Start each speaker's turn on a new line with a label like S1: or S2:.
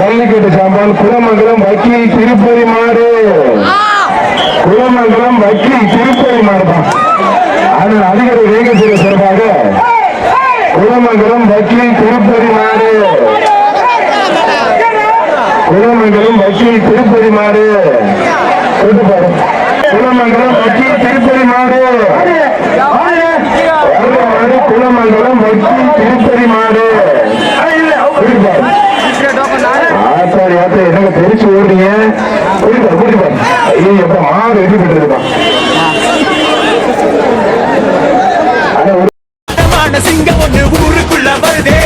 S1: ஜல்லிக்கட்டு சாம்பால் குலமங்கலம் வக்கி திருப்பதி மாடு குலமங்கலம் வக்கி திருப்பதி மாடு தான் அது அதிகாரி வேகத்தில் சிறப்பாக. குலமங்கலம் வக்கி திருப்பதி மாடு குலமங்கலம் வக்கி திருப்பதி மாடு குலமங்கலம் வக்கி திருப்பதி மாடு குலமங்கலம் வக்கி திருப்பதி மாடு ஏழு ஏற்ற எனக்கு தெரிச்சு ஓடுறீங்க? கூட்டிப்பா கூட்டிப்பா இது எப்ப மாடு சிங்கம் ஒண்ணு ஊருக்குள்ள வருதே.